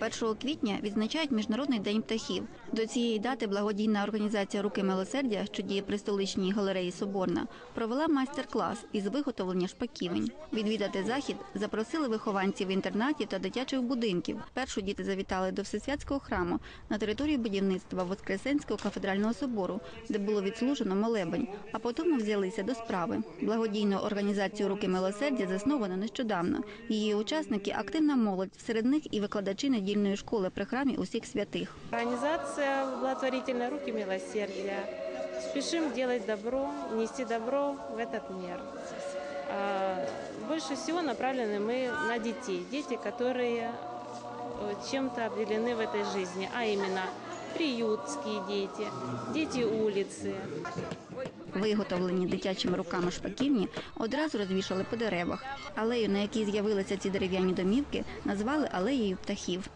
1 квітня відзначають Міжнародний день птахів. До цієї дати благодійна організація Руки милосердя, що діє при столичній галереї Соборна, провела майстер-клас із виготовлення шпаківень. Відвідати захід запросили вихованців інтернатів та дитячих будинків. Першу діти завітали до Всесвятського храму на території будівництва Воскресенського кафедрального собору, де було відслужено молебень, а потім взялися до справи. Благодійну організацію Руки милосердя засновано нещодавно. Її учасники активна молодь, серед них і викладачі недільної школи при храмі усіх святих. Организация благотворительной руки милосердия. Спешим делать добро, нести добро в этот мир. А, Больше всего направлены мы на детей. Дети, которые э, чем-то обделены в этой жизни, а именно приютские дети, дети улицы, Виготовлені дитячими руками шпаківні одразу розвішали по деревах. Алею, на якій з'явилися ці дерев'яні домівки, назвали алеєю птахів.